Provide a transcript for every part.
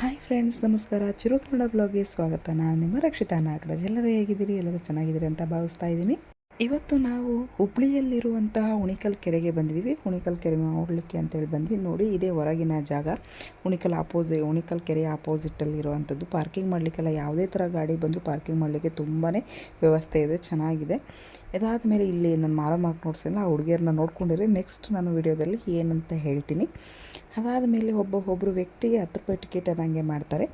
Hi friends, ನಮಸ್ಕಾರ. ಚಿರು ಕನ್ನಡ ಬ್ಲಾಗ್ಗೆ ಸ್ವಾಗತ. ನಾನು ನಿಮ್ಮ ರಕ್ಷಿತಾ ನಾಗರಾಜ್. ಎಲ್ಲರೂ ಹೇಗಿದ್ದೀರಿ? ಎಲ್ಲರೂ ಚೆನ್ನಾಗಿದ್ದೀರಿ ಅಂತ ಭಾವಿಸ್ತಾ ಇದ್ದೀನಿ. ಇವತ್ತು ನಾವು ಹುಬ್ಳಿಯಲ್ಲಿರುವಂತಹ ಉಣಿಕಲ್ ಕೆರೆಗೆ ಬಂದಿದ್ದೀವಿ. ಉಣಿಕಲ್ ಕೆರೆ ನೋಡಲಿಕ್ಕೆ ಅಂತೇಳಿ ಬಂದ್ವಿ. ನೋಡಿ, ಇದೇ ಹೊರಗಿನ ಜಾಗ. ಉಣಿಕಲ್ ಆಪೋಸಿ ಉಣಿಕಲ್ ಕೆರೆ ಆಪೋಸಿಟಲ್ಲಿ ಇರುವಂಥದ್ದು. ಪಾರ್ಕಿಂಗ್ ಮಾಡಲಿಕ್ಕೆಲ್ಲ ಯಾವುದೇ ಥರ ಗಾಡಿ ಬಂದರೂ ಪಾರ್ಕಿಂಗ್ ಮಾಡಲಿಕ್ಕೆ ತುಂಬಾ ವ್ಯವಸ್ಥೆ ಇದೆ. ಚೆನ್ನಾಗಿದೆ. ಇದಾದ ಮೇಲೆ ಇಲ್ಲಿ ನಾನು ಮಾರಮಾರ್ಕ್ ನೋಡ್ಸಿಲ್ಲ ಆ ಹುಡುಗಿಯರನ್ನ ನೋಡ್ಕೊಂಡಿರಿ. ನೆಕ್ಸ್ಟ್ ನಾನು ವಿಡಿಯೋದಲ್ಲಿ ಏನಂತ ಹೇಳ್ತೀನಿ. ಅದಾದ ಮೇಲೆ ಒಬ್ಬ ಒಬ್ಬರು ವ್ಯಕ್ತಿಗೆ ಹತ್ತು ರೂಪಾಯಿ ಟಿಕೆಟ್ ಅನ್ನಂಗೆ ಮಾಡ್ತಾರೆ.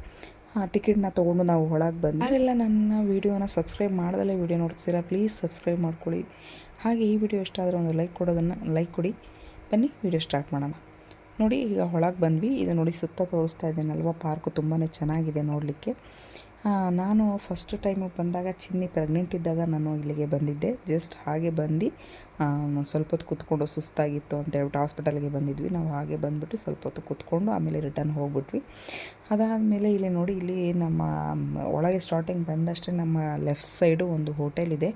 ಆ ಟಿಕೆಟ್ನ ತೊಗೊಂಡು ನಾವು ಒಳಗೆ ಬಂದು ಯಾರೆಲ್ಲ ನನ್ನ ವೀಡಿಯೋನ ಸಬ್ಸ್ಕ್ರೈಬ್ ಮಾಡ್ದಲ್ಲೇ ವೀಡಿಯೋ ನೋಡ್ತೀರಾ ಪ್ಲೀಸ್ ಸಬ್ಸ್ಕ್ರೈಬ್ ಮಾಡ್ಕೊಳ್ಳಿ. ಹಾಗೆ ಈ ವಿಡಿಯೋ ಇಷ್ಟ ಆದರೆ ಒಂದು ಲೈಕ್ ಕೊಡೋದನ್ನು ಲೈಕ್ ಕೊಡಿ. ಬನ್ನಿ, ವಿಡಿಯೋ ಸ್ಟಾರ್ಟ್ ಮಾಡೋಣ. ನೋಡಿ, ಈಗ ಒಳಗೆ ಬಂದ್ವಿ. ಇದು ನೋಡಿ ಸುತ್ತ ತೋರಿಸ್ತಾ ಇದ್ದೇನಲ್ವ ಪಾರ್ಕು ತುಂಬಾ ಚೆನ್ನಾಗಿದೆ ನೋಡಲಿಕ್ಕೆ. ನಾನು ಫಸ್ಟ್ ಟೈಮು ಬಂದಾಗ ಚಿನ್ನಿ ಪ್ರೆಗ್ನೆಂಟ್ ಇದ್ದಾಗ ನಾನು ಇಲ್ಲಿಗೆ ಬಂದಿದ್ದೆ. ಜಸ್ಟ್ ಹಾಗೆ ಬಂದು ಸ್ವಲ್ಪ ಹೊತ್ತು ಕೂತ್ಕೊಂಡು ಸುಸ್ತಾಗಿತ್ತು ಅಂತ ಹೇಳ್ಬಿಟ್ಟು ಹಾಸ್ಪಿಟಲ್ಗೆ ಬಂದಿದ್ವಿ. ನಾವು ಹಾಗೆ ಬಂದುಬಿಟ್ಟು ಸ್ವಲ್ಪ ಹೊತ್ತು ಕೂತ್ಕೊಂಡು ಆಮೇಲೆ ರಿಟರ್ನ್ ಹೋಗ್ಬಿಟ್ವಿ. ಅದಾದಮೇಲೆ ಇಲ್ಲಿ ನೋಡಿ, ಇಲ್ಲಿ ನಮ್ಮ, ಒಳಗೆ ಸ್ಟಾರ್ಟಿಂಗ್ ಬಂದಷ್ಟೇ ನಮ್ಮ ಲೆಫ್ಟ್ ಸೈಡು ಒಂದು ಹೋಟೆಲ್ ಇದೆ.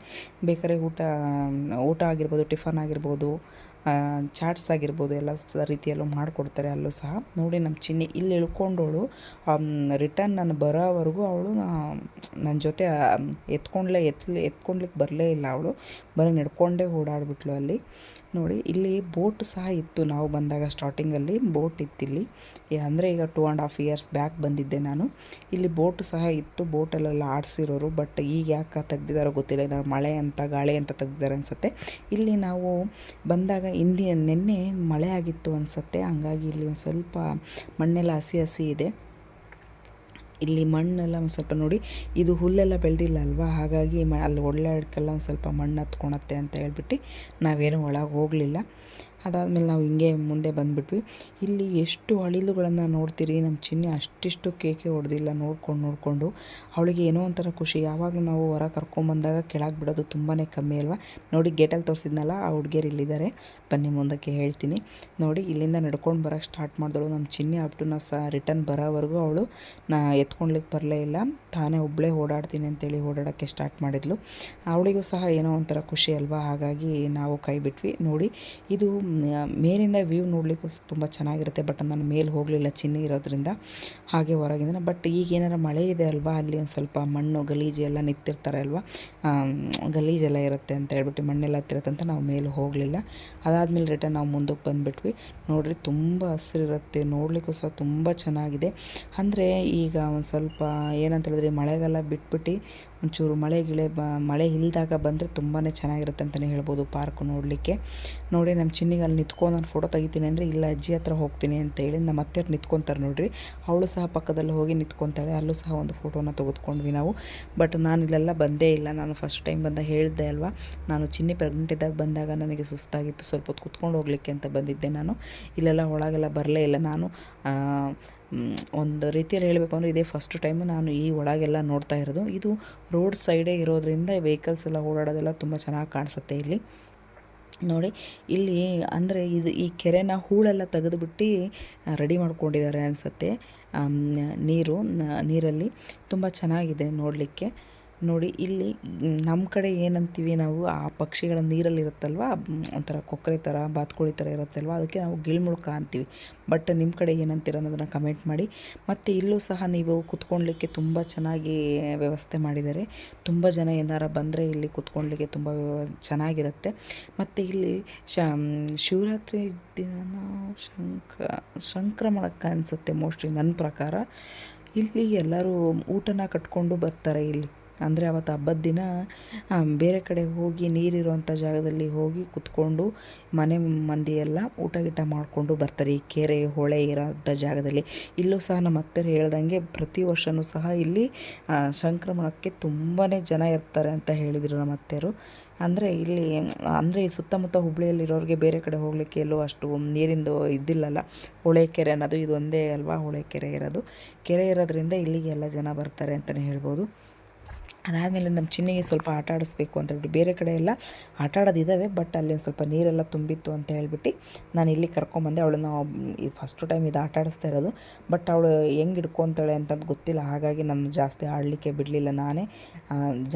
ಬೇಕಾದ್ರೆ ಊಟ ಊಟ ಆಗಿರ್ಬೋದು, ಟಿಫನ್ ಆಗಿರ್ಬೋದು ಚಾಟ್ಸ್ ಆಗಿರ್ಬೋದು ಎಲ್ಲ ರೀತಿಯಲ್ಲೂ ಮಾಡಿಕೊಡ್ತಾರೆ ಅಲ್ಲೂ ಸಹ. ನೋಡಿ ನಮ್ಮ ಚಿನ್ನಿ ಇಲ್ಲಿ ಇಳ್ಕೊಂಡವಳು ರಿಟರ್ನ್ ನಾನು ಬರೋವರೆಗೂ ಅವಳು ನನ್ನ ಜೊತೆ ಎತ್ಕೊಂಡ್ಲೇ, ಎತ್ಲಿ, ಎತ್ಕೊಂಡ್ಲಿಕ್ಕೆ ಬರಲೇ ಇಲ್ಲ ಅವಳು. ಬರೀ ನಡ್ಕೊಂಡೇ ಓಡಾಡ್ಬಿಟ್ಲು ಅಲ್ಲಿ. ನೋಡಿ, ಇಲ್ಲಿ ಬೋಟ್ ಸಹ ಇತ್ತು ನಾವು ಬಂದಾಗ ಸ್ಟಾರ್ಟಿಂಗಲ್ಲಿ ಬೋಟ್ ಇತ್ತಿಲ್ಲಿ. ಅಂದರೆ ಈಗ two and half years back ಬಂದಿದ್ದೆ ನಾನು. ಇಲ್ಲಿ ಬೋಟ್ ಸಹ ಇತ್ತು ಬೋಟಲ್ಲೆಲ್ಲ ಆಡಿಸಿರೋರು ಬಟ್ ಈಗ ಯಾಕೆ ತೆಗ್ದಿದಾರೋ ಗೊತ್ತಿಲ್ಲ. ಮಳೆ ಅಂತ, ಗಾಳಿ ಅಂತ ತೆಗ್ದಿದ್ದಾರೆ ಅನಿಸುತ್ತೆ. ಇಲ್ಲಿ ನಾವು ಬಂದಾಗ ಹಿಂದಿನ ನಿನ್ನೆ ಮಳೆ ಆಗಿತ್ತು ಅನಿಸುತ್ತೆ. ಹಂಗಾಗಿ ಇಲ್ಲಿ ಒಂದು ಸ್ವಲ್ಪ ಮಣ್ಣೆಲ್ಲ ಹಸಿ ಹಸಿ ಇದೆ. ಇಲ್ಲಿ ಮಣ್ಣೆಲ್ಲ ಒಂದು ಸ್ವಲ್ಪ ನೋಡಿ, ಇದು ಹುಲ್ಲೆಲ್ಲ ಬೆಳೆದಿಲ್ಲ ಅಲ್ವಾ ಹಾಗಾಗಿ ಅಲ್ಲಿ ಒಳ್ಳಾಡ್ಕೆಲ್ಲ ಒಂದು ಸ್ವಲ್ಪ ಮಣ್ಣು ಹತ್ಕೊಳತ್ತೆ ಅಂತ ಹೇಳ್ಬಿಟ್ಟು ನಾವೇನು ಒಳಗೆ ಹೋಗಲಿಲ್ಲ. ಅದಾದಮೇಲೆ ನಾವು ಹಿಂಗೆ ಮುಂದೆ ಬಂದುಬಿಟ್ವಿ. ಇಲ್ಲಿ ಎಷ್ಟು ಅಳಿಲುಗಳನ್ನು ನೋಡ್ತೀರಿ? ನಮ್ಮ ಚಿನ್ನಿ ಅಷ್ಟಿಷ್ಟು ಕೇಕೆ ಹೊಡೆದಿಲ್ಲ. ನೋಡ್ಕೊಂಡು, ನೋಡಿಕೊಂಡು. ಅವಳಿಗೆ ಏನೋ ಒಂಥರ ಖುಷಿ. ಯಾವಾಗಲೂ ನಾವು ಹೊರ ಕರ್ಕೊಂಬಂದಾಗ ಕೆಳಗೆ ಬಿಡೋದು ತುಂಬಾ ಕಮ್ಮಿ ಅಲ್ವಾ? ನೋಡಿ, ಗೇಟಲ್ಲಿ ತೋರಿಸಿದ್ನಲ್ಲ, ಆ ಹುಡುಗಿಯರು ಇಲ್ಲಿದ್ದಾರೆ ಬನ್ನಿ, ಮುಂದಕ್ಕೆ ಹೇಳ್ತೀನಿ. ನೋಡಿ, ಇಲ್ಲಿಂದ ನಡ್ಕೊಂಡು ಬರೋಕ್ಕೆ ಸ್ಟಾರ್ಟ್ ಮಾಡಿದಳು. ನಮ್ಮ ಚಿನ್ನಿ ಅಪ್ಟು ನಾವು ಸಹ ರಿಟರ್ನ್ ಬರೋವರೆಗೂ ಅವಳು, ನಾ ಎತ್ಕೊಳ್ಲಿಕ್ಕೆ ಬರಲೇ ಇಲ್ಲ. ತಾನೇ ಒಬ್ಬಳೇ ಓಡಾಡ್ತೀನಿ ಅಂತೇಳಿ ಓಡಾಡೋಕ್ಕೆ ಸ್ಟಾರ್ಟ್ ಮಾಡಿದ್ಲು. ಅವಳಿಗೂ ಸಹ ಏನೋ ಒಂಥರ ಖುಷಿ ಅಲ್ವಾ? ಹಾಗಾಗಿ ನಾವು ಕೈ ಬಿಟ್ವಿ. ನೋಡಿ, ಇದು ಮೇಲಿಂದ ವ್ಯೂ ನೋಡಲಿಕ್ಕೂ ತುಂಬ ಚೆನ್ನಾಗಿರುತ್ತೆ, ಬಟ್ ನಾನು ಮೇಲೆ ಹೋಗಲಿಲ್ಲ, ಚಿನ್ನ ಇರೋದ್ರಿಂದ ಹಾಗೆ ಹೊರಗಿಂದ. ಬಟ್ ಈಗ ಏನಾರ ಮಳೆ ಇದೆ ಅಲ್ವಾ, ಅಲ್ಲಿ ಒಂದು ಸ್ವಲ್ಪ ಮಣ್ಣು, ಗಲೀಜು ಎಲ್ಲ ನಿಂತಿರ್ತಾರೆ ಅಲ್ವಾ? ಗಲೀಜೆಲ್ಲ ಇರುತ್ತೆ ಅಂತ ಹೇಳ್ಬಿಟ್ಟು ಮಣ್ಣೆಲ್ಲ ಅಂತ ನಾವು ಮೇಲೆ ಹೋಗಲಿಲ್ಲ. ಅದಾದಮೇಲೆ ರಿಟರ್ನ್ ನಾವು ಮುಂದಕ್ಕೆ ಬಂದುಬಿಟ್ವಿ. ನೋಡಿರಿ ತುಂಬ ಹಸಿರಿರುತ್ತೆ, ನೋಡಲಿಕ್ಕೂ ಸಹ ತುಂಬ ಚೆನ್ನಾಗಿದೆ. ಅಂದರೆ ಈಗ ಒಂದು ಸ್ವಲ್ಪ ಏನಂತ ಹೇಳಿದ್ರೆ, ಮಳೆಗಾಲ ಬಿಟ್ಬಿಟ್ಟು ಒಂಚೂರು ಮಳೆ ಗಿಳೆ ಬ, ಮಳೆ ಇಲ್ದಾಗ ಬಂದರೆ ತುಂಬಾ ಚೆನ್ನಾಗಿರುತ್ತೆ ಅಂತಲೇ ಹೇಳ್ಬೋದು ಪಾರ್ಕ್ ನೋಡಲಿಕ್ಕೆ. ನೋಡಿ ನಮ್ಮ ಚಿನ್ನಿಗೆ ಅಲ್ಲಿ ನಿಂತ್ಕೊಂಡು ನಾನು ಫೋಟೋ ತೆಗಿತೀನಿ ಅಂದರೆ ಇಲ್ಲ, ಅಜ್ಜಿ ಹತ್ರ ಹೋಗ್ತೀನಿ ಅಂತೇಳಿ ನಮ್ಮ ಅತ್ತೆಯವ್ರು ನಿಂತ್ಕೊತಾರೆ ನೋಡಿರಿ. ಅವಳು ಸಹ ಪಕ್ಕದಲ್ಲಿ ಹೋಗಿ ನಿಂತ್ಕೊತಾಳೆ, ಅಲ್ಲೂ ಸಹ ಒಂದು ಫೋಟೋನ ತೆಗೆದುಕೊಂಡ್ವಿ ನಾವು. ಬಟ್ ನಾನು ಇಲ್ಲೆಲ್ಲ ಬಂದೇ ಇಲ್ಲ, ನಾನು ಫಸ್ಟ್ ಟೈಮ್ ಬಂದಾಗ ಹೇಳಿದೆ ಅಲ್ವಾ? ನಾನು ಚಿನ್ನಿ ಪ್ರೆಗ್ನೆಂಟ್ ಇದ್ದಾಗ ಬಂದಾಗ ನನಗೆ ಸುಸ್ತಾಗಿತ್ತು, ಸ್ವಲ್ಪ ಹೊತ್ತು ಕುತ್ಕೊಂಡು ಹೋಗಲಿಕ್ಕೆ ಅಂತ ಬಂದಿದ್ದೆ ನಾನು. ಇಲ್ಲೆಲ್ಲ ಒಳಗೆಲ್ಲ ಬರಲೇ ಇಲ್ಲ ನಾನು. ಒಂದು ರೀತಿಯಲ್ಲಿ ಹೇಳಬೇಕು ಅಂದರೆ ಇದೇ ಫಸ್ಟ್ ಟೈಮು ನಾನು ಈ ಒಳಗೆಲ್ಲ ನೋಡ್ತಾ ಇರೋದು. ಇದು ರೋಡ್ ಸೈಡೇ ಇರೋದ್ರಿಂದ ವೆಹಿಕಲ್ಸ್ ಎಲ್ಲ ಓಡಾಡೋದೆಲ್ಲ ತುಂಬ ಚೆನ್ನಾಗಿ ಕಾಣಿಸುತ್ತೆ ಇಲ್ಲಿ. ನೋಡಿ, ಇಲ್ಲಿ ಅಂದರೆ ಇದು ಈ ಕೆರೆನ ಹೂಳೆಲ್ಲ ತೆಗೆದುಬಿಟ್ಟು ರೆಡಿ ಮಾಡ್ಕೊಂಡಿದ್ದಾರೆ ಅನಿಸುತ್ತೆ. ನೀರು ನೀರಲ್ಲಿ ತುಂಬ ಚೆನ್ನಾಗಿದೆ ನೋಡಲಿಕ್ಕೆ. ನೋಡಿ, ಇಲ್ಲಿ ನಮ್ಮ ಕಡೆ ಏನಂತೀವಿ ನಾವು, ಆ ಪಕ್ಷಿಗಳ ನೀರಲ್ಲಿ ಇರುತ್ತಲ್ವ ಒಂಥರ ಕೊಕ್ಕರೆ ಥರ ಬಾತ್ಕೋಳಿ ಥರ ಇರುತ್ತಲ್ವ? ಅದಕ್ಕೆ ನಾವು ಗಿಳ್ಮುಳ್ಕ ಅಂತೀವಿ. ಬಟ್ ನಿಮ್ಮ ಕಡೆ ಏನಂತೀರ ಅನ್ನೋದನ್ನು ಕಮೆಂಟ್ ಮಾಡಿ. ಮತ್ತು ಇಲ್ಲೂ ಸಹ ನೀವು ಕುತ್ಕೊಳ್ಲಿಕ್ಕೆ ತುಂಬ ಚೆನ್ನಾಗಿ ವ್ಯವಸ್ಥೆ ಮಾಡಿದ್ದಾರೆ ತುಂಬ ಜನ ಏನಾರ ಬಂದರೆ ಇಲ್ಲಿ ಕುತ್ಕೊಳ್ಲಿಕ್ಕೆ ತುಂಬ ಚೆನ್ನಾಗಿರುತ್ತೆ. ಮತ್ತು ಇಲ್ಲಿ ಶಿವರಾತ್ರಿ ದಿನ ಶಂಕ್ರ ಸಂಕ್ರಮಣಕ್ಕೆ ಅನಿಸುತ್ತೆ ಮೋಸ್ಟ್ಲಿ ನನ್ನ ಪ್ರಕಾರ. ಇಲ್ಲಿ ಎಲ್ಲರೂ ಊಟನ ಕಟ್ಕೊಂಡು ಬರ್ತಾರೆ ಇಲ್ಲಿ. ಅಂದರೆ ಅವತ್ತು ಹಬ್ಬದ ದಿನ ಬೇರೆ ಕಡೆ ಹೋಗಿ ನೀರಿರುವಂಥ ಜಾಗದಲ್ಲಿ ಹೋಗಿ ಕುತ್ಕೊಂಡು ಮನೆ ಮಂದಿ ಎಲ್ಲ ಊಟ ಗೀಟ ಮಾಡಿಕೊಂಡು ಬರ್ತಾರೆ. ಈ ಕೆರೆ ಹೊಳೆ ಇರೋಂಥ ಜಾಗದಲ್ಲಿ. ಇಲ್ಲೂ ಸಹ ನಮ್ಮ ಅತ್ತೆಯರು ಹೇಳ್ದಂಗೆ ಪ್ರತಿ ವರ್ಷವೂ ಸಹ ಇಲ್ಲಿ ಸಂಕ್ರಮಣಕ್ಕೆ ತುಂಬಾ ಜನ ಇರ್ತಾರೆ ಅಂತ ಹೇಳಿದರು ನಮ್ಮ ಅತ್ತೆಯರು ಅಂದರೆ ಇಲ್ಲಿ, ಅಂದರೆ ಈ ಸುತ್ತಮುತ್ತ ಹುಬ್ಬಳ್ಳಿಯಲ್ಲಿರೋರಿಗೆ ಬೇರೆ ಕಡೆ ಹೋಗಲಿಕ್ಕೆ ಎಲ್ಲೋ ಅಷ್ಟು ನೀರಿಂದು ಇದ್ದಿಲ್ಲಲ್ಲ ಹೊಳೆ ಕೆರೆ ಅನ್ನೋದು ಇದೊಂದೇ ಅಲ್ವಾ? ಹೊಳೆ ಕೆರೆ ಇರೋದು. ಕೆರೆ ಇರೋದ್ರಿಂದ ಇಲ್ಲಿಗೆ ಎಲ್ಲ ಜನ ಬರ್ತಾರೆ ಅಂತಲೇ ಹೇಳ್ಬೋದು. ಅದಾದಮೇಲೆ ನಮ್ಮ ಚಿನ್ನಿಗೆ ಸ್ವಲ್ಪ ಆಟ ಆಡಿಸ್ಬೇಕು ಅಂತ ಹೇಳ್ಬಿಟ್ಟು ಬೇರೆ ಕಡೆ ಎಲ್ಲ ಆಟ ಆಡೋದಿದ್ದಾವೆ ಬಟ್ ಅಲ್ಲಿ ಒಂದು ಸ್ವಲ್ಪ ನೀರೆಲ್ಲ ತುಂಬಿತ್ತು ಅಂತ ಹೇಳ್ಬಿಟ್ಟು ನಾನು ಇಲ್ಲಿ ಕರ್ಕೊಂಬಂದೆ. ಅವಳನ್ನ ಇದು ಫಸ್ಟು ಟೈಮ್ ಇದು ಆಟ ಆಡಿಸ್ತಾ ಇರೋದು. ಬಟ್ ಅವಳು ಹೆಂಗೆ ಹಿಡ್ಕೊತಾಳೆ ಅಂತಂದು ಗೊತ್ತಿಲ್ಲ. ಹಾಗಾಗಿ ನಾನು ಜಾಸ್ತಿ ಆಡಲಿಕ್ಕೆ ಬಿಡಲಿಲ್ಲ ನಾನೇ.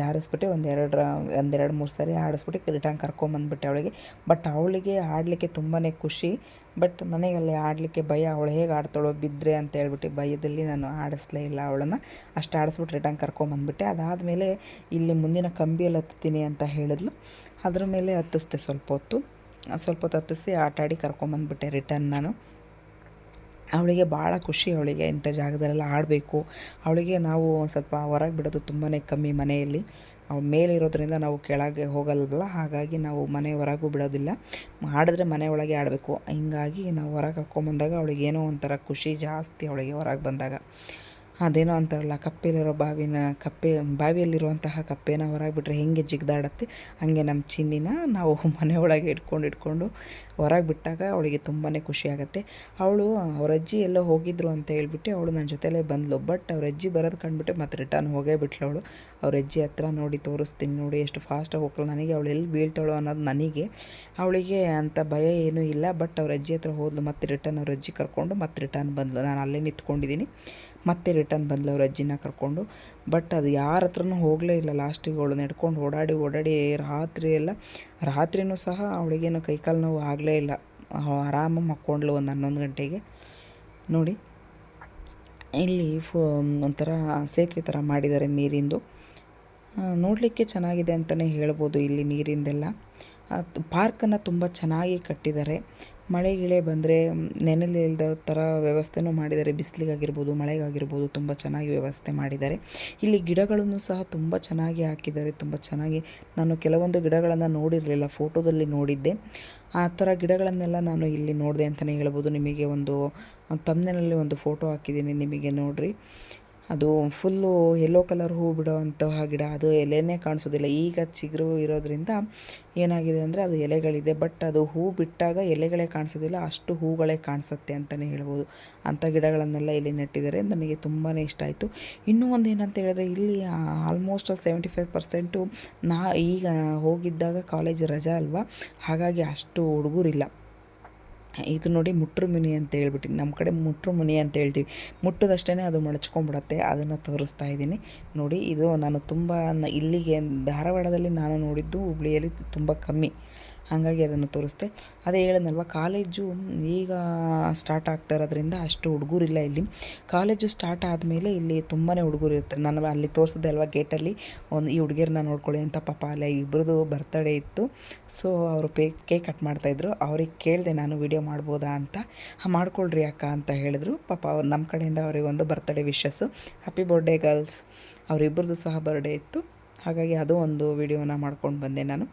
ಜಾರಿಸ್ಬಿಟ್ಟು ಒಂದೆರಡು ಒಂದೆರಡು ಮೂರು ಸರಿ ಆಡಿಸ್ಬಿಟ್ಟು ರಿಟರ್ನ್ ಕರ್ಕೊಂಬಂದ್ಬಿಟ್ಟೆ ಅವಳಿಗೆ. ಬಟ್ ಅವಳಿಗೆ ಆಡಲಿಕ್ಕೆ ತುಂಬಾ ಖುಷಿ. ಬಟ್ ನನಗೆ ಅಲ್ಲಿ ಆಡಲಿಕ್ಕೆ ಭಯ, ಅವಳು ಹೇಗೆ ಆಡ್ತಾಳೋ ಬಿದ್ದರೆ ಅಂತ ಹೇಳ್ಬಿಟ್ಟು ಭಯದಲ್ಲಿ ನಾನು ಆಡಿಸ್ಲೇ ಇಲ್ಲ ಅವಳನ್ನು. ಅಷ್ಟು ಆಡಿಸ್ಬಿಟ್ಟು ರಿಟರ್ನ್ ಕರ್ಕೊಂಬಂದ್ಬಿಟ್ಟೆ ಅದಾದಮೇಲೆ ಇಲ್ಲಿ ಮುಂದಿನ ಕಂಬಿಯಲ್ಲಿ ಹತ್ತೀನಿ ಅಂತ ಹೇಳಿದ್ಲು. ಅದ್ರ ಮೇಲೆ ಹತ್ತಿಸ್ದೆ ಸ್ವಲ್ಪ ಹೊತ್ತು. ಸ್ವಲ್ಪ ಹೊತ್ತು ಹತ್ತಿಸಿ ಆಟಾಡಿ ಕರ್ಕೊಂಬಂದ್ಬಿಟ್ಟೆ ರಿಟರ್ನ್ ನಾನು. ಅವಳಿಗೆ ಭಾಳ ಖುಷಿ ಅವಳಿಗೆ ಇಂಥ ಜಾಗದಲ್ಲೆಲ್ಲ ಆಡಬೇಕು. ಅವಳಿಗೆ ನಾವು ಸ್ವಲ್ಪ ಹೊರಗೆ ಬಿಡೋದು ತುಂಬಾ ಕಮ್ಮಿ ಮನೆಯಲ್ಲಿ. ಅವ್ಳು ಮೇಲೆ ಇರೋದ್ರಿಂದ ನಾವು ಕೆಳಗೆ ಹೋಗಲ್ಲ ಹಾಗಾಗಿ ನಾವು ಮನೆ ಹೊರಗೂ ಬಿಡೋದಿಲ್ಲ. ಆಡಿದ್ರೆ ಮನೆ ಒಳಗೆ ಆಡಬೇಕು ಹಿಂಗಾಗಿ ನಾವು ಹೊರಗೆ ಹಾಕ್ಕೊಂಬಂದಾಗ ಅವಳಿಗೆ ಏನೋ ಒಂಥರ ಖುಷಿ ಜಾಸ್ತಿ ಅವಳಿಗೆ ಹೊರಗೆ ಬಂದಾಗ. ಅದೇನೋ ಅಂತಾರಲ್ಲ, ಕಪ್ಪೆಲಿರೋ ಬಾವಿನ ಕಪ್ಪೆ, ಬಾವಿಯಲ್ಲಿರುವಂತಹ ಕಪ್ಪೆನ ಹೊರಗೆ ಬಿಟ್ಟರೆ ಹೆಂಗೆ ಜಿಗ್ದಾಡತ್ತೆ? ಹಾಗೆ ನಮ್ಮ ಚಿನ್ನಿನ ನಾವು ಮನೆ ಒಳಗೆ ಇಟ್ಕೊಂಡು ಇಟ್ಕೊಂಡು ಹೊರಗೆ ಬಿಟ್ಟಾಗ ಅವಳಿಗೆ ತುಂಬಾ ಖುಷಿ ಆಗುತ್ತೆ. ಅವಳು, ಅವ್ರ ಅಜ್ಜಿ ಎಲ್ಲೋ ಹೋಗಿದ್ರು ಅಂತ ಹೇಳ್ಬಿಟ್ಟು ಅವಳು ನನ್ನ ಜೊತೆಲೇ ಬಂದಳು ಬಟ್ ಅವ್ರ ಅಜ್ಜಿ ಬರೋದು ಕಂಡುಬಿಟ್ಟು ಮತ್ತೆ ರಿಟರ್ನ್ ಹೋಗೇ ಬಿಟ್ಲು ಅವಳು. ಅವ್ರ ಅಜ್ಜಿ ಹತ್ರ ನೋಡಿ ತೋರಿಸ್ತೀನಿ ನೋಡಿ, ಎಷ್ಟು ಫಾಸ್ಟಾಗಿ ಹೋಗ್ತಾಳೆ ನನಗೆ, ಅವಳು ಎಲ್ಲಿ ಬೀಳ್ತಾಳು ಅನ್ನೋದು ನನಗೆ. ಅವಳಿಗೆ ಅಂತ ಭಯ ಏನೂ ಇಲ್ಲ. ಬಟ್ ಅವ್ರ ಅಜ್ಜಿ ಹತ್ರ ಹೋದ್ಲು, ಮತ್ತೆ ರಿಟರ್ನ್ ಅವ್ರ ಅಜ್ಜಿ ಕರ್ಕೊಂಡು ಮತ್ತೆ ರಿಟರ್ನ್ ಬಂದಳು ನಾನು ಅಲ್ಲೇ ನಿಂತ್ಕೊಂಡಿದ್ದೀನಿ. ಮತ್ತೆ ರಿಟರ್ನ್ ಬಂದ್ಲು ಅವ್ರ ಅಜ್ಜಿನ ಕರ್ಕೊಂಡು. ಬಟ್ ಅದು ಯಾರ ಹತ್ರನೂ ಹೋಗಲೇ ಇಲ್ಲ. ಲಾಸ್ಟಿಗೆ ಅವಳು ನಡ್ಕೊಂಡು ಓಡಾಡಿ ಓಡಾಡಿ ರಾತ್ರಿ ಎಲ್ಲ, ರಾತ್ರಿನೂ ಸಹ ಅವಳಿಗೇನು ಕೈಕಾಲು ನೋವು ಆಗಲೇ ಇಲ್ಲ. ಆರಾಮಾಗಿ ಮಕ್ಕೊಂಡ್ಲು ಒಂದು ಹನ್ನೊಂದು ಗಂಟೆಗೆ. ನೋಡಿ, ಇಲ್ಲಿ ಫೋ, ಒಂಥರ ಸೇತುವೆ ಥರ ಮಾಡಿದ್ದಾರೆ ನೀರಿಂದು. ನೋಡಲಿಕ್ಕೆ ಚೆನ್ನಾಗಿದೆ ಅಂತಲೇ ಹೇಳ್ಬೋದು ಇಲ್ಲಿ ನೀರಿಂದೆಲ್ಲ. ಪಾರ್ಕನ್ನು ತುಂಬ ಚೆನ್ನಾಗಿ ಕಟ್ಟಿದ್ದಾರೆ. ಮಳೆ ಗಿಳೆ ಬಂದರೆ ನೆನೆಲಿ ಇಲ್ಲದ ಥರ ವ್ಯವಸ್ಥೆನೂ ಮಾಡಿದ್ದಾರೆ. ಬಿಸಿಲಿಗಾಗಿರ್ಬೋದು, ಮಳೆಗಾಗಿರ್ಬೋದು ತುಂಬ ಚೆನ್ನಾಗಿ ವ್ಯವಸ್ಥೆ ಮಾಡಿದ್ದಾರೆ. ಇಲ್ಲಿ ಗಿಡಗಳನ್ನು ಸಹ ತುಂಬ ಚೆನ್ನಾಗಿ ಹಾಕಿದ್ದಾರೆ. ತುಂಬ ಚೆನ್ನಾಗಿ ನಾನು ಕೆಲವೊಂದು ಗಿಡಗಳನ್ನು ನೋಡಿರಲಿಲ್ಲ, ಫೋಟೋದಲ್ಲಿ ನೋಡಿದ್ದೆ. ಆ ಥರ ಗಿಡಗಳನ್ನೆಲ್ಲ ನಾನು ಇಲ್ಲಿ ನೋಡಿದೆ ಅಂತಲೇ ಹೇಳ್ಬೋದು. ನಿಮಗೆ ಒಂದು ತಮ್ಮನಲ್ಲಿ ಒಂದು ಫೋಟೋ ಹಾಕಿದ್ದೀನಿ, ನಿಮಗೆ ನೋಡಿರಿ. ಅದು ಫುಲ್ಲು ಯೆಲ್ಲೋ ಕಲರ್ ಹೂ ಬಿಡುವಂತಹ ಗಿಡ, ಅದು ಎಲೆನೇ ಕಾಣಿಸೋದಿಲ್ಲ. ಈಗ ಚಿಗುರು ಇರೋದ್ರಿಂದ ಏನಾಗಿದೆ ಅಂದರೆ ಅದು ಎಲೆಗಳಿದೆ ಬಟ್ ಅದು ಹೂ ಬಿಟ್ಟಾಗ ಎಲೆಗಳೇ ಕಾಣಿಸೋದಿಲ್ಲ, ಅಷ್ಟು ಹೂಗಳೇ ಕಾಣಿಸುತ್ತೆ ಅಂತಲೇ ಹೇಳ್ಬೋದು. ಅಂಥ ಗಿಡಗಳನ್ನೆಲ್ಲ ಇಲ್ಲಿ ನೆಟ್ಟಿದ್ದಾರೆ, ನನಗೆ ತುಂಬಾ ಇಷ್ಟ ಆಯಿತು. ಇನ್ನೂ ಒಂದು ಏನಂತ ಹೇಳಿದ್ರೆ, ಇಲ್ಲಿ ಆಲ್ಮೋಸ್ಟ್ ಸೆವೆಂಟಿ ಫೈವ್ ಪರ್ಸೆಂಟು ನಾ ಈಗ ಹೋಗಿದ್ದಾಗ ಕಾಲೇಜ್ ರಜಾ ಅಲ್ವಾ? ಹಾಗಾಗಿ ಅಷ್ಟು ಹುಡುಗರಿಲ್ಲ. ಇದು ನೋಡಿ ಮುಟ್ರು ಮುನಿ ಅಂತ ಹೇಳ್ಬಿಟ್ಟು ನಮ್ಮ ಕಡೆ ಮುಟ್ರು ಮುನಿ ಅಂತ ಹೇಳ್ತೀವಿ. ಮುಟ್ಟದಷ್ಟೇ ಅದು ಮಡಚ್ಕೊಂಡ್ಬಿಡತ್ತೆ ಅದನ್ನು ತೋರಿಸ್ತಾ ಇದ್ದೀನಿ. ನೋಡಿ, ಇದು ನಾನು ತುಂಬ ಇಲ್ಲಿಗೆ ಧಾರವಾಡದಲ್ಲಿ ನಾನು ನೋಡಿದ್ದು ಹುಬ್ಳಿಯಲ್ಲಿ ತುಂಬ ಕಮ್ಮಿ. ಹಾಗಾಗಿ ಅದನ್ನು ತೋರಿಸ್ದೆ. ಅದೇ ಹೇಳಿದ್ನಲ್ವ, ಕಾಲೇಜು ಈಗ ಸ್ಟಾರ್ಟ್ ಆಗ್ತಾ ಇರೋದ್ರಿಂದ ಅಷ್ಟು ಹುಡುಗರಿಲ್ಲ ಇಲ್ಲಿ. ಕಾಲೇಜು ಸ್ಟಾರ್ಟ್ ಆದಮೇಲೆ ಇಲ್ಲಿ ತುಂಬಾ ಹುಡುಗರು ಇರ್ತಾರೆ. ನಾನು ಅಲ್ಲಿ ತೋರಿಸಿದೆ ಅಲ್ವಾ ಗೇಟಲ್ಲಿ, ಒಂದು ಈ ಹುಡುಗಿಯರನ್ನ ನೋಡ್ಕೊಳ್ಳಿ ಅಂತ ಪಾಪ ಅಲ್ಲೇ ಇಬ್ಬರದು ಬರ್ತಡೇ ಇತ್ತು. ಸೊ ಅವರು ಪೇ, ಕೇಕ್ ಕಟ್ ಮಾಡ್ತಾಯಿದ್ರು ಅವ್ರಿಗೆ ಕೇಳಿದೆ, ನಾನು ವಿಡಿಯೋ ಮಾಡ್ಬೋದಾ ಅಂತ? ಮಾಡ್ಕೊಳ್ರಿ ಅಕ್ಕ, ಅಂತ ಹೇಳಿದ್ರು. ಪಾಪ ಅವ್ರು ನಮ್ಮ ಕಡೆಯಿಂದ ಅವರಿಗೆ ಒಂದು birthday wishes. Happy birthday girls ಅವರಿಬ್ಬರದು ಸಹ ಬರ್ಡೇ ಇತ್ತು. ಹಾಗಾಗಿ ಅದು ಒಂದು ವಿಡಿಯೋನ ಮಾಡ್ಕೊಂಡು ಬಂದೆ ನಾನು.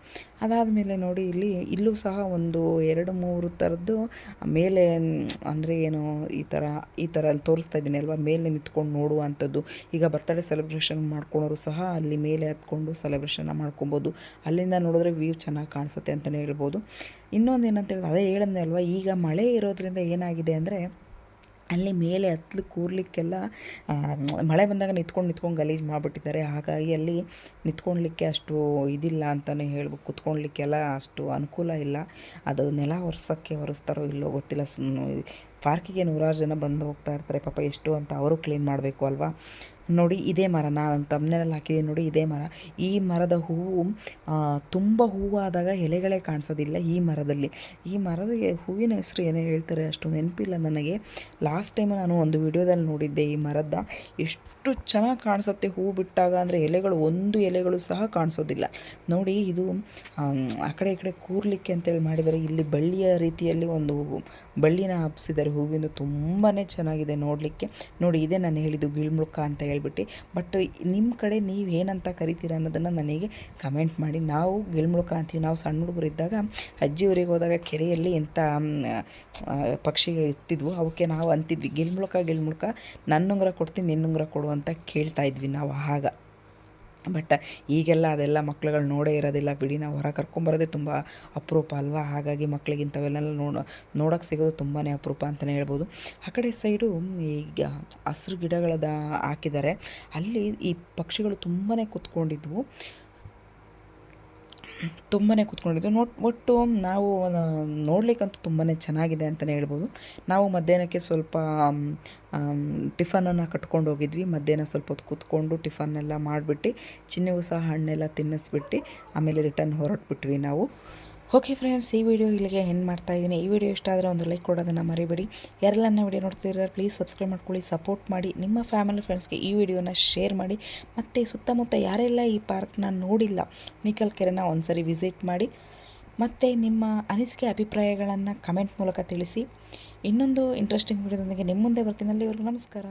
ಅದಾದಮೇಲೆ ನೋಡಿ ಇಲ್ಲಿ, ಇಲ್ಲೂ ಸಹ ಒಂದು ಎರಡು ಮೂರು ಥರದ್ದು, ಮೇಲೆ, ಅಂದರೆ ಏನು, ಈ ಥರ ಈ ಥರ ತೋರಿಸ್ತಾ ಇದ್ದೀನಿ ಅಲ್ವಾ? ಮೇಲೆ ನಿಂತ್ಕೊಂಡು ನೋಡುವಂಥದ್ದು. ಈಗ ಬರ್ತಡೇ ಸೆಲೆಬ್ರೇಷನ್ ಮಾಡ್ಕೊಳೋರು ಸಹ ಅಲ್ಲಿ ಮೇಲೆ ಹತ್ಕೊಂಡು ಸೆಲೆಬ್ರೇಷನ್ನ ಮಾಡ್ಕೊಬೋದು. ಅಲ್ಲಿಂದ ನೋಡಿದ್ರೆ ವ್ಯೂ ಚೆನ್ನಾಗಿ ಕಾಣಿಸುತ್ತೆ ಅಂತಲೇ ಹೇಳ್ಬೋದು. ಇನ್ನೊಂದು ಏನಂತ ಹೇಳಿದ್ರೆ ಅದೇ ಹೇಳಿದ್ನೆ ಅಲ್ವಾ ಈಗ ಮಳೆ ಇರೋದ್ರಿಂದ ಏನಾಗಿದೆ ಅಂದರೆ ಅಲ್ಲಿ ಮೇಲೆ ಹತ್ಲು ಕೂರ್ಲಿಕ್ಕೆಲ್ಲ ಮಳೆ ಬಂದಾಗ ನಿಂತ್ಕೊಂಡು ನಿಂತ್ಕೊಂಡು ಗಲೀಜು ಮಾಡಿಬಿಟ್ಟಿದ್ದಾರೆ. ಹಾಗಾಗಿ ಅಲ್ಲಿ ನಿಂತ್ಕೊಳ್ಲಿಕ್ಕೆ ಅಷ್ಟು ಇದಿಲ್ಲ ಅಂತಲೇ ಹೇಳ್ಬೇಕು. ಕುತ್ಕೊಳ್ಲಿಕ್ಕೆಲ್ಲ ಅಷ್ಟು ಅನುಕೂಲ ಇಲ್ಲ. ಅದು ನೆಲ ಒರೆಸೋಕ್ಕೆ ಒರೆಸ್ತಾರೋ ಇಲ್ಲೋ ಗೊತ್ತಿಲ್ಲ. ಪಾರ್ಕಿಗೆ ನೂರಾರು ಜನ ಬಂದು ಹೋಗ್ತಾ ಇರ್ತಾರೆ. ಪಾಪ ಎಷ್ಟು ಅಂತ ಅವರು ಕ್ಲೀನ್ ಮಾಡಬೇಕು ಅಲ್ವಾ? ನೋಡಿ ಇದೇ ಮರ, ನಾನು ತಮ್ಮನೇಲಿ ಹಾಕಿದ್ದೀನಿ ನೋಡಿ ಇದೇ ಮರ. ಈ ಮರದ ಹೂವು ತುಂಬ ಹೂವಾದಾಗ ಎಲೆಗಳೇ ಕಾಣಿಸೋದಿಲ್ಲ ಈ ಮರದಲ್ಲಿ. ಈ ಮರದ ಹೂವಿನ ಹೆಸರು ಏನೇ ಹೇಳ್ತಾರೆ ಅಷ್ಟು ನೆನಪಿಲ್ಲ ನನಗೆ. ಲಾಸ್ಟ್ ಟೈಮ್ ನಾನು ಒಂದು ವಿಡಿಯೋದಲ್ಲಿ ನೋಡಿದ್ದೆ ಈ ಮರದ, ಎಷ್ಟು ಚೆನ್ನಾಗಿ ಕಾಣಿಸುತ್ತೆ ಹೂ ಬಿಟ್ಟಾಗ ಅಂದರೆ ಎಲೆಗಳು, ಒಂದು ಎಲೆಗಳು ಸಹ ಕಾಣಿಸೋದಿಲ್ಲ. ನೋಡಿ ಇದು ಆ ಕಡೆ ಈ ಕಡೆ ಕೂರ್ಲಿಕ್ಕೆ ಅಂತೇಳಿ ಮಾಡಿದರೆ ಇಲ್ಲಿ ಬಳ್ಳಿಯ ರೀತಿಯಲ್ಲಿ ಒಂದು ಬಳ್ಳಿನ ಹಬ್ಸಿದ್ದಾರೆ ಹೂವಿನ ತುಂಬಾ ಚೆನ್ನಾಗಿದೆ ನೋಡಲಿಕ್ಕೆ. ನೋಡಿ ಇದೇ ನಾನು ಹೇಳಿದ್ದು ಗಿಳ್ಮುಳ್ಕ ಅಂತ ಹೇಳ್ಬಿಟ್ಟು. ಬಟ್ ನಿಮ್ಮ ಕಡೆ ನೀವು ಏನಂತ ಕರಿತೀರ ಅನ್ನೋದನ್ನು ನನಗೆ ಕಮೆಂಟ್ ಮಾಡಿ. ನಾವು ಗಿಳ್ಮುಳ್ಕ ಅಂತೀವಿ. ನಾವು ಸಣ್ಣ ಹುಡುಗರು ಇದ್ದಾಗ ಅಜ್ಜಿ ಊರಿಗೆ ಹೋದಾಗ ಕೆರೆಯಲ್ಲಿ ಎಂಥ ಪಕ್ಷಿಗಳು ಇರ್ತಿದ್ವು ಅವಕ್ಕೆ ನಾವು ಅಂತಿದ್ವಿ. ಗಿಳ್ಮುಳ್ಕ ನನ್ನ ಉಂಗುರ ಕೊಡ್ತೀನಿ, ನಿನ್ನುಂಗ್ರ ಕೊಡು ಅಂತ ಕೇಳ್ತಾಯಿದ್ವಿ ನಾವು ಆಗ. ಬಟ್ ಈಗೆಲ್ಲ ಅದೆಲ್ಲ ಮಕ್ಳುಗಳು ನೋಡೇ ಇರೋದಿಲ್ಲ. ಬಿಡಿ, ನಾವು ಹೊರ ಕರ್ಕೊಂಬರೋದೇ ತುಂಬ ಅಪರೂಪ ಅಲ್ವಾ? ಹಾಗಾಗಿ ಮಕ್ಳಿಗೆ ಇಂಥವೆಲ್ಲ ನೋಡ ನೋಡೋಕ್ಕೆ ಸಿಗೋದು ತುಂಬಾ ಅಪರೂಪ ಅಂತಲೇ ಹೇಳ್ಬೋದು. ಆ ಕಡೆ ಸೈಡು, ಈಗ ಹಸ್ರು ಗಿಡಗಳದ ಹಾಕಿದ್ದಾರೆ. ಅಲ್ಲಿ ಈ ಪಕ್ಷಿಗಳು ತುಂಬಾ ಕೂತ್ಕೊಂಡಿದ್ವು. ತುಂಬಾ ಕೂತ್ಕೊಂಡಿದ್ದು. ನೋಟ್ ಒಟ್ಟು ನಾವು ನೋಡಲಿಕ್ಕಂತೂ ತುಂಬಾ ಚೆನ್ನಾಗಿದೆ ಅಂತಲೇ ಹೇಳ್ಬೋದು. ನಾವು ಮಧ್ಯಾಹ್ನಕ್ಕೆ ಸ್ವಲ್ಪ ಟಿಫನನ್ನು ಕಟ್ಕೊಂಡು ಹೋಗಿದ್ವಿ. ಮಧ್ಯಾಹ್ನ ಸ್ವಲ್ಪ ಹೊತ್ತು ಕೂತ್ಕೊಂಡು ಟಿಫನ್ನೆಲ್ಲ ಮಾಡಿಬಿಟ್ಟು, ಚಿನ್ನಿಗೂ ಸಹ ಹಣ್ಣೆಲ್ಲ ತಿನ್ನಿಸ್ಬಿಟ್ಟು, ಆಮೇಲೆ ರಿಟರ್ನ್ ಹೊರಟ್ಬಿಟ್ವಿ ನಾವು. ಓಕೆ ಫ್ರೆಂಡ್ಸ್ ಈ ವಿಡಿಯೋ ಇಲ್ಲಿಗೆ ಹೆಣ್ಣು ಮಾಡ್ತಾ ಇದ್ದೀನಿ. ಈ ವಿಡಿಯೋ ಇಷ್ಟ ಆದರೆ ಒಂದು ಲೈಕ್ ಕೊಡೋದನ್ನು ಮರಿಬೇಡಿ. ಯಾರೆಲ್ಲ ನನ್ನ ವಿಡಿಯೋ ನೋಡ್ತಿದ್ದಾರೆ ಪ್ಲೀಸ್ ಸಬ್ಸ್ಕ್ರೈಬ್ ಮಾಡ್ಕೊಳ್ಳಿ ಸಪೋರ್ಟ್ ಮಾಡಿ. ನಿಮ್ಮ ಫ್ಯಾಮಿಲಿ ಫ್ರೆಂಡ್ಸ್ಗೆ ಈ ವಿಡಿಯೋನ ಶೇರ್ ಮಾಡಿ. ಮತ್ತು ಸುತ್ತಮುತ್ತ ಯಾರೆಲ್ಲ ಈ ಪಾರ್ಕ್ನ ನೋಡಿಲ್ಲ ಉಣಿಕಲ್ ಕೆರೆನ ಒಂದ್ಸರಿ ವಿಸಿಟ್ ಮಾಡಿ. ಮತ್ತು ನಿಮ್ಮ ಅನಿಸಿಕೆ ಅಭಿಪ್ರಾಯಗಳನ್ನು ಕಮೆಂಟ್ ಮೂಲಕ ತಿಳಿಸಿ. ಇನ್ನೊಂದು ಇಂಟ್ರೆಸ್ಟಿಂಗ್ ವಿಡಿಯೋದೊಂದಿಗೆ ನಿಮ್ಮ ಮುಂದೆ ಬರ್ತೀನಿ. ಅಲ್ಲಿವರೆಗೂ ನಮಸ್ಕಾರ.